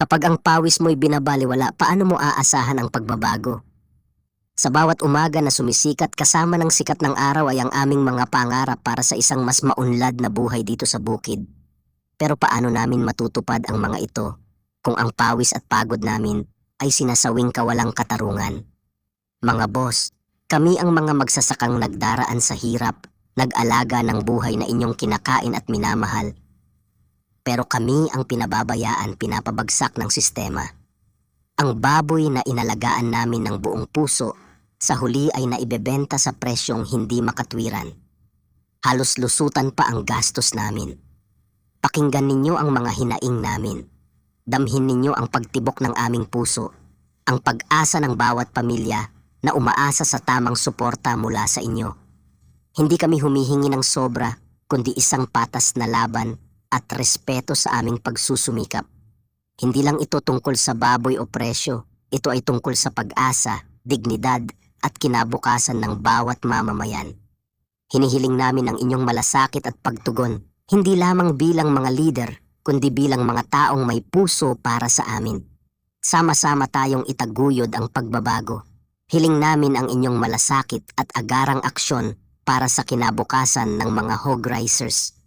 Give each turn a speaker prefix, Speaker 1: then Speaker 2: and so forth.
Speaker 1: Kapag ang pawis mo'y binabaliwala, paano mo aasahan ang pagbabago? Sa bawat umaga na sumisikat kasama ng sikat ng araw ay ang aming mga pangarap para sa isang mas maunlad na buhay dito sa bukid. Pero paano namin matutupad ang mga ito kung ang pawis at pagod namin ay sinasawing kawalang katarungan? Mga boss, kami ang mga magsasakang nagdaraan sa hirap, nag-alaga ng buhay na inyong kinakain at minamahal. Pero kami ang pinababayaan, pinapabagsak ng sistema. Ang baboy na inalagaan namin ng buong puso, sa huli ay naibebenta sa presyong hindi makatwiran. Halos lusutan pa ang gastos namin. Pakinggan ninyo ang mga hinaing namin. Damhin ninyo ang pagtibok ng aming puso, ang pag-asa ng bawat pamilya na umaasa sa tamang suporta mula sa inyo. Hindi kami humihingi ng sobra, kundi isang patas na laban at respeto sa aming pagsusumikap. Hindi lang ito tungkol sa baboy o presyo, ito ay tungkol sa pag-asa, dignidad at kinabukasan ng bawat mamamayan. Hinihiling namin ang inyong malasakit at pagtugon, hindi lamang bilang mga leader, kundi bilang mga taong may puso para sa amin. Sama-sama tayong itaguyod ang pagbabago. Hiling namin ang inyong malasakit at agarang aksyon para sa kinabukasan ng mga hog risers